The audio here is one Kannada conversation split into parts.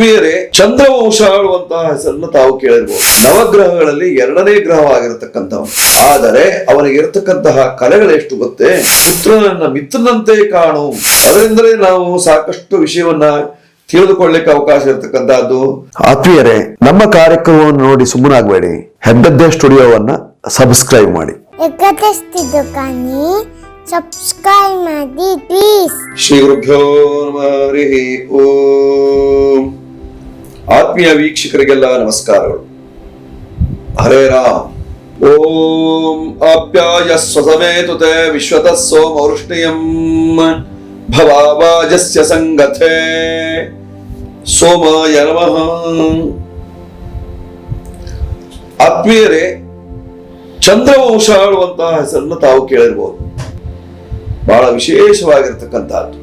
ಆತ್ಮೀಯರೇ ಚಂದ್ರವಂಶ ಆಳುವಂತಹ ಹೆಸರನ್ನು ತಾವು ಕೇಳಿರ್ಬೋದು. ನವಗ್ರಹಗಳಲ್ಲಿ ಎರಡನೇ ಗ್ರಹವಾಗಿರತಕ್ಕಂಥವನು. ಆದರೆ ಅವನಿಗೆ ಇರತಕ್ಕಂತಹ ಕಲೆಗಳೆಷ್ಟು ಗೊತ್ತೇ? ಪುತ್ರನನ್ನ ಮಿತ್ರನಂತೆ ಕಾಣು. ಅದರಿಂದಲೇ ನಾವು ಸಾಕಷ್ಟು ವಿಷಯವನ್ನ ತಿಳಿದುಕೊಳ್ಳಿಕ್ಕೆ ಅವಕಾಶ ಇರತಕ್ಕಂತಹದ್ದು ಆತ್ಮೀಯರೇ ನಮ್ಮ ಕಾರ್ಯಕ್ರಮವನ್ನು ನೋಡಿ ಸುಮ್ಮನಾಗಬೇಡಿ. ಹೆಬ್ಬದ್ದೆ ಸ್ಟುಡಿಯೋವನ್ನ ಸಬ್ಸ್ಕ್ರೈಬ್ ಮಾಡಿ. ಸಬ್ಸ್ಕ್ರೈಬ್ ಮಾಡಿ ಪ್ಲೀಸ್ ಶ್ರೀ ಗುರುಭ್ಯೋ ಹರಿ ಓಂ. ಆತ್ಮೀಯ ವೀಕ್ಷಕರಿಗೆಲ್ಲ ನಮಸ್ಕಾರಗಳು. ಹರೇ ರಾಮ್. ಓಂ ಆಪ್ಯಾಯ ಸ್ವಸಮೇತುತೆ ವಿಶ್ವತಃ ಸೋಮೌಷ್ಣಿಯಂ ಭವಾವಾಜಸ್ಯ ಸಂಗಥೆ ಸೋಮಾಯ ನಮಃ. ಆತ್ಮೀಯರೇ, ಚಂದ್ರವಂಶ ಆಳುವಂತಹ ಹೆಸರನ್ನು ತಾವು ಕೇಳಿರ್ಬೋದು. ಬಹಳ ವಿಶೇಷವಾಗಿರ್ತಕ್ಕಂಥದ್ದು.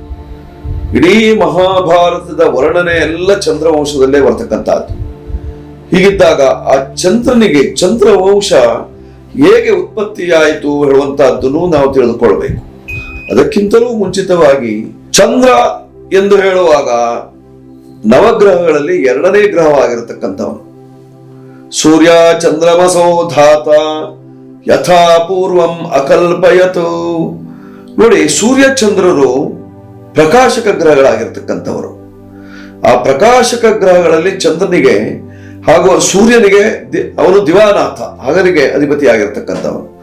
ಇಡೀ ಮಹಾಭಾರತದ ವರ್ಣನೆ ಎಲ್ಲ ಚಂದ್ರವಂಶದಲ್ಲೇ ಬರ್ತಕ್ಕಂಥದ್ದು. ಹೀಗಿದ್ದಾಗ ಆ ಚಂದ್ರನಿಗೆ ಚಂದ್ರವಂಶ ಹೇಗೆ ಉತ್ಪತ್ತಿಯಾಯಿತು ಹೇಳುವಂತಹದ್ದನ್ನು ನಾವು ತಿಳಿದುಕೊಳ್ಬೇಕು. ಅದಕ್ಕಿಂತಲೂ ಮುಂಚಿತವಾಗಿ ಚಂದ್ರ ಎಂದು ಹೇಳುವಾಗ ನವಗ್ರಹಗಳಲ್ಲಿ ಎರಡನೇ ಗ್ರಹವಾಗಿರತಕ್ಕಂಥವನು. ಸೂರ್ಯ ಚಂದ್ರಮಸೋ ಧಾತ, ಯಥಾ ಪೂರ್ವಂ ಅಕಲ್ಪಯತು. ನೋಡಿ, ಸೂರ್ಯ ಚಂದ್ರರು ಪ್ರಕಾಶಕ ಗ್ರಹಗಳಾಗಿರ್ತಕ್ಕಂಥವರು. ಆ ಪ್ರಕಾಶಕ ಗ್ರಹಗಳಲ್ಲಿ ಚಂದ್ರನಿಗೆ ಹಾಗೂ ಸೂರ್ಯನಿಗೆ ಅವನು ದಿವಾನಾಥ, ಹಗಲಿಗೆ ಅಧಿಪತಿಯಾಗಿರ್ತಕ್ಕಂಥವನು.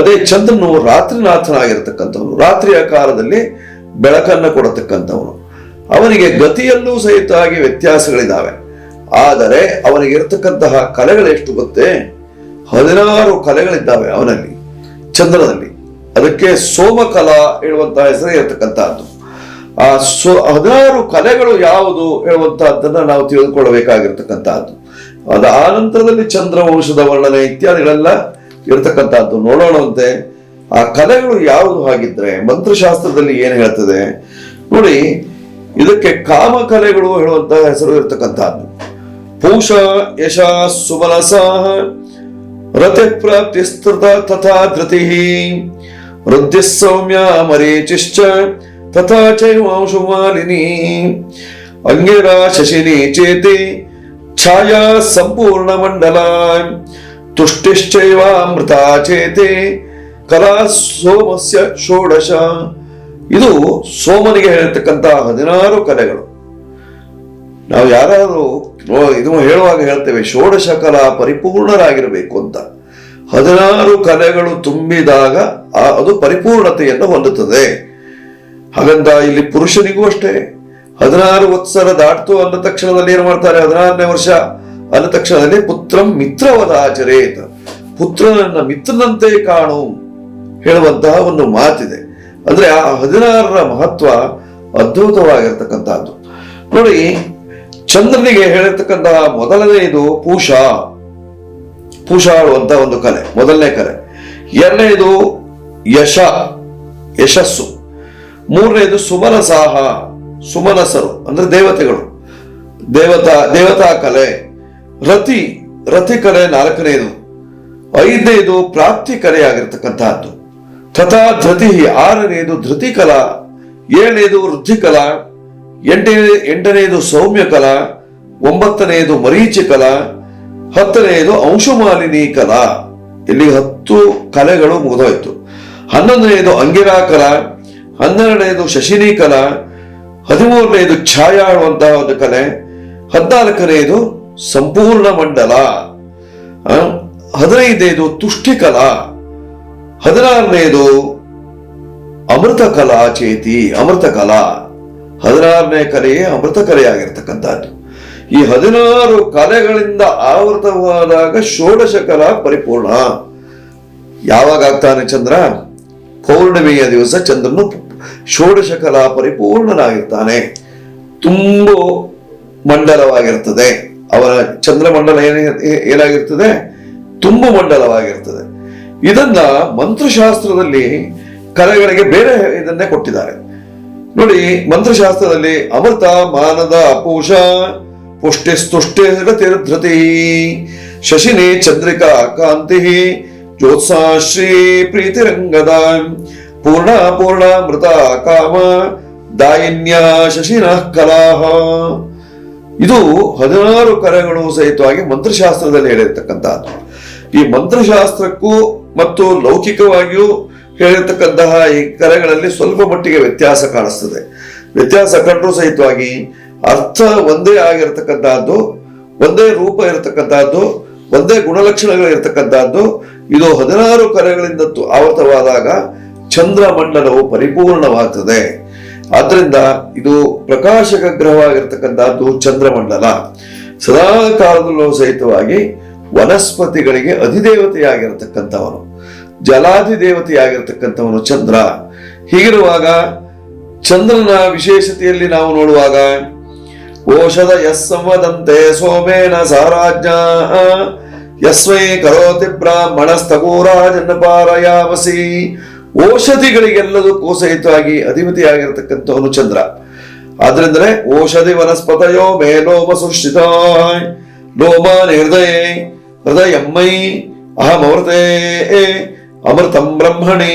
ಅದೇ ಚಂದ್ರನು ರಾತ್ರಿನಾಥನಾಗಿರ್ತಕ್ಕಂಥವನು. ರಾತ್ರಿಯ ಕಾಲದಲ್ಲಿ ಬೆಳಕನ್ನು ಕೊಡತಕ್ಕಂಥವನು. ಅವನಿಗೆ ಗತಿಯಲ್ಲೂ ಸಹಿತವಾಗಿ ವ್ಯತ್ಯಾಸಗಳಿದ್ದಾವೆ ಆದರೆ ಅವನಿಗೆ ಇರತಕ್ಕಂತಹ ಕಲೆಗಳೆಷ್ಟು ಗೊತ್ತೇ? ಹದಿನಾರು ಕಲೆಗಳಿದ್ದಾವೆ ಅವನಲ್ಲಿ, ಚಂದ್ರನಲ್ಲಿ. ಅದಕ್ಕೆ ಸೋಮಕಲಾ ಹೇಳುವಂತಹ ಹೆಸರೇ ಇರತಕ್ಕಂತಹದ್ದು. ಆ ಸ್ವ ಹದಿನಾರು ಕಲೆಗಳು ಯಾವುದು ಹೇಳುವಂತಹದ್ದನ್ನ ನಾವು ತಿಳಿದುಕೊಳ್ಳಬೇಕಾಗಿರ್ತಕ್ಕಂತಹದ್ದು. ಅದ ಆ ನಂತರದಲ್ಲಿ ಚಂದ್ರವಂಶದ ವರ್ಣನೆ ಇತ್ಯಾದಿಗಳೆಲ್ಲ ಇರತಕ್ಕಂಥದ್ದು ನೋಡೋಣಂತೆ, ಆ ಕಲೆಗಳು ಯಾವುದು ಹಾಗಿದ್ರೆ, ಮಂತ್ರಶಾಸ್ತ್ರದಲ್ಲಿ ಏನು ಹೇಳ್ತದೆ? ನೋಡಿ, ಇದಕ್ಕೆ ಕಾಮ ಕಲೆಗಳು ಹೇಳುವಂತಹ ಹೆಸರು ಇರತಕ್ಕಂಥದ್ದು ಪೂಷ, ಯಶ ಸುಮನಸ ರತಿ ಪ್ರಾಪ್ತಿ ತಥಾ ಧೃತಿ ವೃದ್ಧಿ ಸೌಮ್ಯ ಮರೀಚಿಶ್ಚ ತಥಾ ಚೈವಾಂಶುಮಾಲಿನಿ ಅಂಗಿರಾ ಶಶಿನಿ ಚೇತಿ ಛಾಯಾ ಸಂಪೂರ್ಣ ಮಂಡಲ ತುಷ್ಟಿಶ್ಚೈವಾಮೃತ ಚೇತಿ ಕಲಾ ಸೋಮಸ್ಯ ಷೋಡಶ ಇದು ಸೋಮನಿಗೆ ಹೇಳ್ತಕ್ಕಂಥ ಹದಿನಾರು ಕಲೆಗಳು. ನಾವು ಯಾರಾದರೂ ಇದು ಹೇಳುವಾಗ ಹೇಳ್ತೇವೆ, ಷೋಡಶ ಕಲಾ ಪರಿಪೂರ್ಣರಾಗಿರಬೇಕು ಅಂತ. ಹದಿನಾರು ಕಲೆಗಳು ತುಂಬಿದಾಗ ಅದು ಪರಿಪೂರ್ಣತೆಯನ್ನು ಹೊಂದುತ್ತದೆ. ಹಾಗಂತ ಇಲ್ಲಿ ಪುರುಷನಿಗೂ ಅಷ್ಟೇ. ಹದಿನಾರು ವತ್ಸರ ದಾಟ್ತು ಅಂದ ತಕ್ಷಣದಲ್ಲಿ ಏನು ಮಾಡ್ತಾರೆ? ಹದಿನಾರನೇ ವರ್ಷ ಅಂದ ತಕ್ಷಣದಲ್ಲಿ ಪುತ್ರಂ ಮಿತ್ರವದಾಚರೇತ್ ಪುತ್ರನನ್ನ ಮಿತ್ರನಂತೆ ಕಾಣು ಹೇಳುವಂತಹ ಒಂದು ಮಾತಿದೆ. ಅಂದ್ರೆ ಆ ಹದಿನಾರರ ಮಹತ್ವ ಅದ್ಭುತವಾಗಿರ್ತಕ್ಕಂತಹದ್ದು ನೋಡಿ, ಚಂದ್ರನಿಗೆ ಹೇಳಿರ್ತಕ್ಕಂತಹ ಇದು ಪೂಷ. ಪೂಷಾ ಆಡುವಂತ ಒಂದು ಕಲೆ, ಮೊದಲನೇ ಕಲೆ. ಎರಡನೇದು ಯಶ, ಯಶಸ್ಸು. ಮೂರನೇದು ಸುಮನಸಾಹ, ಸುಮನಸರು, ಅಂದ್ರೆ ದೇವತೆಗಳು. ದೇವತಾ ದೇವತಾ ಕಲೆ. ರತಿ ರತಿ ಕಲೆ ನಾಲ್ಕನೇದು. ಐದನೇದು ಪ್ರಾಪ್ತಿ ಕಲೆಯಾಗಿರ್ತಕ್ಕಂತಹದ್ದು ತಥಾ ಧೃತಿ ಆರನೇದು ಧೃತಿ ಕಲಾ, ಏಳನೇದು ವೃದ್ಧಿ ಕಲಾ ಎಂಟನೇ ಎಂಟನೆಯದು ಸೌಮ್ಯ ಕಲಾ ಒಂಬತ್ತನೆಯದು ಮರೀಚಿ ಕಲಾ ಹತ್ತನೆಯದು ಅಂಶಮಾಲಿನಿ ಕಲಾ. ಇಲ್ಲಿ ಹತ್ತು ಕಲೆಗಳು ಮುಗಿದೋಯ್ತು. ಹನ್ನೊಂದನೆಯದು ಅಂಗಿರಾ ಕಲಾ ಹನ್ನೆರಡನೆಯದು ಶಶಿನಿ ಕಲಾ ಹದಿಮೂರನೇದು ಛಾಯಾ ಅನ್ನುವಂತಹ ಒಂದು ಕಲೆ ಹದಿನಾಲ್ಕನೆಯದು ಸಂಪೂರ್ಣ ಮಂಡಲ ಹದಿನೈದನೇದು ತುಷ್ಟಿಕಲಾ ಹದಿನಾರನೆಯದು ಅಮೃತ ಕಲಾ ಚೇತಿ ಅಮೃತ ಕಲಾ ಹದಿನಾರನೇ ಕಲೆಯೇ ಅಮೃತ ಕಲೆಯಾಗಿರ್ತಕ್ಕಂಥದ್ದು. ಈ ಹದಿನಾರು ಕಲೆಗಳಿಂದ ಆವೃತವಾದಾಗ ಷೋಡಶ ಕಲಾ ಪರಿಪೂರ್ಣ. ಯಾವಾಗ ಆಗ್ತಾನೆ ಚಂದ್ರ? ಪೌರ್ಣಿಮೆಯ ದಿವಸ ಚಂದ್ರನು ಷೋಡಶ ಕಲಾ ಪರಿಪೂರ್ಣನಾಗಿರ್ತಾನೆ. ತುಂಬ ಮಂಡಲವಾಗಿರ್ತದೆ. ಅವರ ಚಂದ್ರಮಂಡಲ ಏನ ಏನಾಗಿರ್ತದೆ? ತುಂಬ ಮಂಡಲವಾಗಿರ್ತದೆ. ಇದನ್ನ ಮಂತ್ರಶಾಸ್ತ್ರದಲ್ಲಿ ಕಲೆಗಳಿಗೆ ಬೇರೆ ಇದನ್ನೇ ಕೊಟ್ಟಿದ್ದಾರೆ. ನೋಡಿ, ಮಂತ್ರಶಾಸ್ತ್ರದಲ್ಲಿ ಅಮೃತ, ಮಾನದ ಅಪೂಷ ಪುಷ್ಟಿ ಸ್ತುಷ್ಟಿ ತೀರ್ಧತಿ ಶಶಿನಿ ಚಂದ್ರಿಕಾ ಕಾಂತಿ ಜ್ಯೋತ್ಸಾ ಶ್ರೀ ಪ್ರೀತಿರಂಗದ ಪೂರ್ಣ ಪೂರ್ಣ ಮೃತ ಕಾಮ ದಾಯಿನ್ಯ ಶಶಿನ ಕಲಾಹ. ಇದು ಹದಿನಾರು ಕರೆಗಳು ಸಹಿತವಾಗಿ ಮಂತ್ರಶಾಸ್ತ್ರದಲ್ಲಿ ಹೇಳಿರ್ತಕ್ಕಂಥದ್ದು. ಈ ಮಂತ್ರಶಾಸ್ತ್ರಕ್ಕೂ ಮತ್ತು ಲೌಕಿಕವಾಗಿಯೂ ಹೇಳಿರ್ತಕ್ಕಂತಹ ಈ ಕರೆಗಳಲ್ಲಿ ಸ್ವಲ್ಪ ಮಟ್ಟಿಗೆ ವ್ಯತ್ಯಾಸ ಕಾಣಿಸ್ತದೆ. ವ್ಯತ್ಯಾಸ ಕಂಡ್ರೂ ಸಹಿತವಾಗಿ ಅರ್ಥ ಒಂದೇ ಆಗಿರತಕ್ಕಂತಹದ್ದು ಒಂದೇ ರೂಪ ಇರತಕ್ಕಂತಹದ್ದು ಒಂದೇ ಗುಣಲಕ್ಷಣಗಳು ಇರತಕ್ಕಂತಹದ್ದು ಇದು ಹದಿನಾರು ಕರೆಗಳಿಂದ ಆವೃತವಾದಾಗ ಚಂದ್ರಮಂಡಲವು ಪರಿಪೂರ್ಣವಾಗ್ತದೆ. ಆದ್ರಿಂದ ಇದು ಪ್ರಕಾಶಕ ಗ್ರಹವಾಗಿರ್ತಕ್ಕಂಥದ್ದು ಚಂದ್ರಮಂಡಲ. ಸದಾ ಕಾಲದಲ್ಲೂ ಸಹಿತವಾಗಿ ವನಸ್ಪತಿಗಳಿಗೆ ಅಧಿದೇವತೆಯಾಗಿರತಕ್ಕಂಥವನು. ಜಲಾಧಿದೇವತೆಯಾಗಿರ್ತಕ್ಕಂಥವನು ಚಂದ್ರ. ಹೀಗಿರುವಾಗ ಚಂದ್ರನ ವಿಶೇಷತೆಯಲ್ಲಿ ನಾವು ನೋಡುವಾಗ, ಓಷಧ ಯಸ್ಸಂವದಂತೆ ಸೋಮೇನ ಸಾರಾಜ್ಞ, ಯಸ್ವೈ ಕರೋತಿ ಬ್ರಾಹ್ಮಣಸ್ತಗೂರಾಜನ್ನ ಪಾರಯಾಮಸಿ ಔಷಧಿಗಳಿಗೆಲ್ಲದಕ್ಕೂ ಸಹಿತವಾಗಿ ಅಧಿಪತಿಯಾಗಿರತಕ್ಕಂಥವನು ಚಂದ್ರ. ಆದ್ರಿಂದಲೇ ಔಷಧಿ ವನಸ್ಪತಯೋ ಮೇ ಲೋಮ ಸೃಷ್ಟಿತ ಲೋಮಾನ್ ಹೃದಯ ಹೃದಯಮ್ಮೈ ಅಹಮೃತೇ ಅಮೃತಂ ಬ್ರಹ್ಮಣಿ.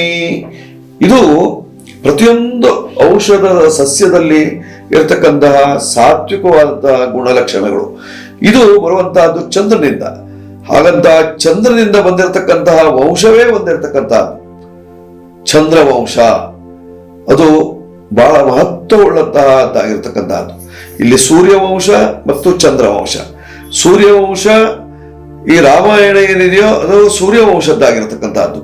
ಇದು ಪ್ರತಿಯೊಂದು ಔಷಧದ ಸಸ್ಯದಲ್ಲಿ ಇರತಕ್ಕಂತಹ ಸಾತ್ವಿಕವಾದಂತಹ ಗುಣಲಕ್ಷಣಗಳು. ಇದು ಬರುವಂತಹದ್ದು ಚಂದ್ರನಿಂದ. ಹಾಗಂತ ಚಂದ್ರನಿಂದ ಬಂದಿರತಕ್ಕಂತಹ ವಂಶವೇ ಒಂದಿರತಕ್ಕಂತಹದ್ದು ಚಂದ್ರವಂಶ. ಅದು ಬಹಳ ಮಹತ್ವವುಳ್ಳಂತಹದ್ದಾಗಿರ್ತಕ್ಕಂಥದ್ದು ಇಲ್ಲಿ ಸೂರ್ಯವಂಶ ಮತ್ತು ಚಂದ್ರವಂಶ. ಸೂರ್ಯವಂಶ ಈ ರಾಮಾಯಣ ಏನಿದೆಯೋ ಅದು ಸೂರ್ಯವಂಶದ್ದಾಗಿರತಕ್ಕಂಥದ್ದು.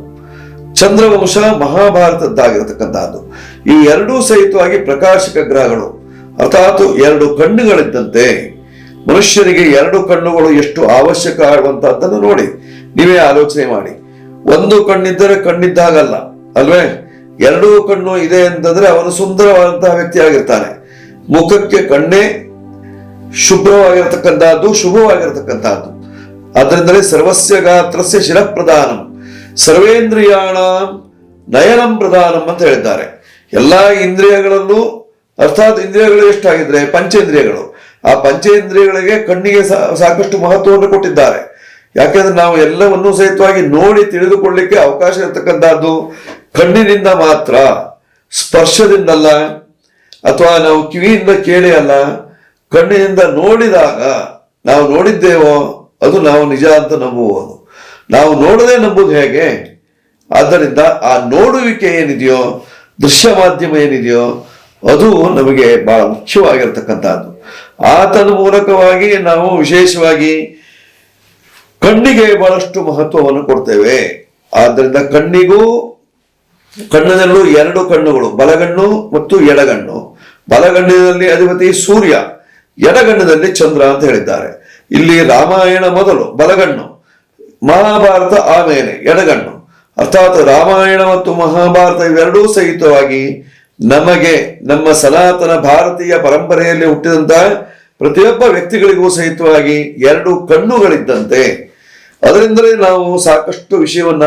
ಚಂದ್ರವಂಶ ಮಹಾಭಾರತದ್ದಾಗಿರತಕ್ಕಂಥದ್ದು. ಈ ಎರಡೂ ಸಹಿತವಾಗಿ ಪ್ರಕಾಶಕ ಗ್ರಹಗಳು, ಅರ್ಥಾತ್ ಎರಡು ಕಣ್ಣುಗಳಿದ್ದಂತೆ ಮನುಷ್ಯರಿಗೆ ಎರಡು ಕಣ್ಣುಗಳು ಎಷ್ಟು ಅವಶ್ಯಕ ಆಗುವಂತಹದ್ದನ್ನು ನೋಡಿ, ನೀವೇ ಆಲೋಚನೆ ಮಾಡಿ. ಒಂದು ಕಣ್ಣಿದ್ದರೆ ಕಣ್ಣಿದ್ದಾಗಲ್ಲ. ಅಲ್ವೇ? ಎರಡೂ ಕಣ್ಣು ಇದೆ ಅಂತಂದ್ರೆ ಅವನು ಸುಂದರವಾದಂತಹ ವ್ಯಕ್ತಿ ಆಗಿರ್ತಾನೆ. ಮುಖಕ್ಕೆ ಕಣ್ಣೇ ಶುಭ್ರವಾಗಿರತಕ್ಕಂತಹದ್ದು, ಶುಭವಾಗಿರತಕ್ಕಂತಹದ್ದು. ಅದರಿಂದಲೇ ಸರ್ವಸ್ಯ ಗಾತ್ರಸ್ಯ ಶಿರಪ್ರಧಾನಂ, ಸರ್ವೇಂದ್ರಿಯಾಣ ನಯನಂ ಪ್ರಧಾನಂ ಅಂತ ಹೇಳಿದ್ದಾರೆ. ಎಲ್ಲಾ ಇಂದ್ರಿಯಗಳಲ್ಲೂ, ಅರ್ಥಾತ್ ಇಂದ್ರಿಯಗಳು ಎಷ್ಟಾಗಿದ್ರೆ ಪಂಚೇಂದ್ರಿಯಗಳು. ಆ ಪಂಚೇಂದ್ರಿಯಗಳಿಗೆ ಕಣ್ಣಿಗೆ ಸಾಕಷ್ಟು ಮಹತ್ವವನ್ನು ಕೊಟ್ಟಿದ್ದಾರೆ. ಯಾಕೆಂದ್ರೆ ನಾವು ಎಲ್ಲವನ್ನೂ ಸಹಿತವಾಗಿ ನೋಡಿ ತಿಳಿದುಕೊಳ್ಳಿಕ್ಕೆ ಅವಕಾಶ ಇರತಕ್ಕಂತಹದ್ದು ಕಣ್ಣಿನಿಂದ ಮಾತ್ರ, ಸ್ಪರ್ಶದಿಂದಲ್ಲ, ಅಥವಾ ನಾವು ಕಿವಿಯಿಂದ ಕೇಳಿ ಅಲ್ಲ, ಕಣ್ಣಿನಿಂದ ನೋಡಿದಾಗ ನಾವು ನೋಡಿದ್ದೇವೋ, ಅದು ನಾವು ನಿಜ ಅಂತ ನಂಬುವುದು. ನಾವು ನೋಡದೆ ನಂಬುದು ಹೇಗೆ? ಆದ್ದರಿಂದ ಆ ನೋಡುವಿಕೆ ಏನಿದೆಯೋ, ದೃಶ್ಯ ಮಾಧ್ಯಮ ಏನಿದೆಯೋ, ಅದು ನಮಗೆ ಬಹಳ ಮುಖ್ಯವಾಗಿರ್ತಕ್ಕಂಥದ್ದು. ಆತನ ಮೂಲಕವಾಗಿ ನಾವು ವಿಶೇಷವಾಗಿ ಕಣ್ಣಿಗೆ ಬಹಳಷ್ಟು ಮಹತ್ವವನ್ನು ಕೊಡ್ತೇವೆ. ಆದ್ದರಿಂದ ಕಣ್ಣಿಗೂ ಕಣ್ಣಿನಲ್ಲೂ ಎರಡು ಕಣ್ಣುಗಳು, ಬಲಗಣ್ಣು ಮತ್ತು ಎಡಗಣ್ಣು. ಬಲಗಣ್ಣಿನಲ್ಲಿ ಅಧಿಪತಿ ಸೂರ್ಯ, ಎಡಗಣ್ಣದಲ್ಲಿ ಚಂದ್ರ ಅಂತ ಹೇಳಿದ್ದಾರೆ. ಇಲ್ಲಿ ರಾಮಾಯಣ ಮೊದಲು, ಬಲಗಣ್ಣು. ಮಹಾಭಾರತ ಆಮೇಲೆ, ಎಡಗಣ್ಣು. ಅರ್ಥಾತ್ ರಾಮಾಯಣ ಮತ್ತು ಮಹಾಭಾರತ ಇವೆರಡೂ ಸಹಿತವಾಗಿ ನಮಗೆ, ನಮ್ಮ ಸನಾತನ ಭಾರತೀಯ ಪರಂಪರೆಯಲ್ಲಿ ಹುಟ್ಟಿದಂತಹ ಪ್ರತಿಯೊಬ್ಬ ವ್ಯಕ್ತಿಗಳಿಗೂ ಸಹಿತವಾಗಿ ಎರಡು ಕಣ್ಣುಗಳಿದ್ದಂತೆ. ಅದರಿಂದಲೇ ನಾವು ಸಾಕಷ್ಟು ವಿಷಯವನ್ನ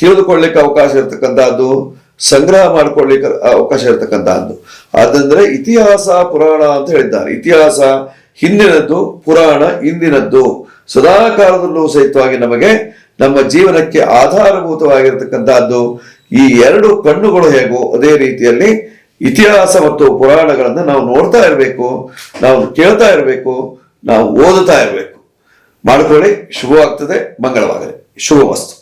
ತಿಳಿದುಕೊಳ್ಳಿಕ್ಕೆ ಅವಕಾಶ ಇರತಕ್ಕಂಥದ್ದು ಸಂಗ್ರಹ ಮಾಡಿಕೊಳ್ಳಿಕ್ಕೆ ಅವಕಾಶ ಇರತಕ್ಕಂಥದ್ದು ಅದಂದ್ರೆ ಇತಿಹಾಸ ಪುರಾಣ ಅಂತ ಹೇಳಿದ್ದಾರೆ. ಇತಿಹಾಸ ಹಿಂದಿನದ್ದು, ಪುರಾಣ ಇಂದಿನದ್ದು ಸದಾ ಕಾಲದಲ್ಲೂ ಸಹಿತವಾಗಿ ನಮಗೆ ನಮ್ಮ ಜೀವನಕ್ಕೆ ಆಧಾರಭೂತವಾಗಿರತಕ್ಕಂಥದ್ದು ಈ ಎರಡು ಕಣ್ಣುಗಳು ಹೇಗೋ ಅದೇ ರೀತಿಯಲ್ಲಿ ಇತಿಹಾಸ ಮತ್ತು ಪುರಾಣಗಳನ್ನು ನಾವು ನೋಡ್ತಾ ಇರಬೇಕು, ನಾವು ಕೇಳ್ತಾ ಇರಬೇಕು, ನಾವು ಓದುತ್ತಾ ಇರಬೇಕು. ಮಾಡಿಕೊಳ್ಳಿ. ಶುಭವಾಗ್ತದೆ. ಮಂಗಳವಾಗಲಿ. ಶುಭವಸ್ತು.